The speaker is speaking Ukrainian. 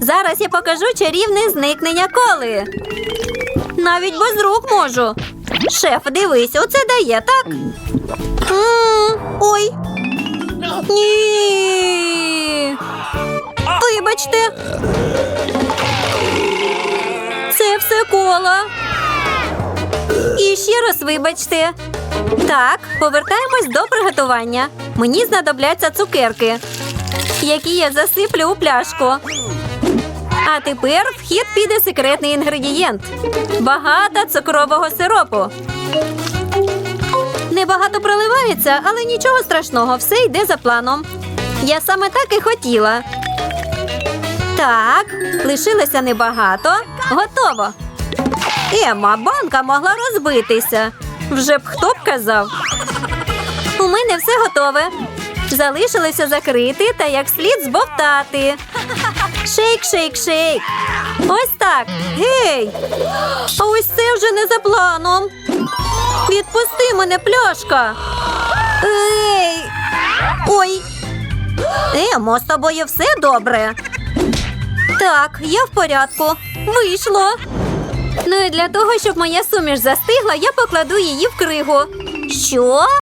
Зараз я покажу чарівне зникнення коли. Навіть без рук можу. Шеф, дивись, оце дає, так? Ой. Ні. Вибачте. Це все кола. І ще раз вибачте. Так, повертаємось до приготування. Мені знадобляться цукерки, які я засиплю у пляшку. А тепер в хід піде секретний інгредієнт багато цукрового сиропу. Небагато проливається, але нічого страшного, все йде за планом. Я саме так і хотіла. Так, лишилося небагато. Готово. Ема, банка могла розбитися. Вже б хто б казав. У мене все готове. Залишилося закрити та як слід збовтати. Шейк, шейк, шейк. Ось так. Гей! А ось це вже не за планом. Відпусти мене, пляшка. Ей! Ой. Емо, з тобою все добре. Так, я в порядку. Вийшло. Ну і для того, щоб моя суміш застигла, я покладу її в кригу. Що?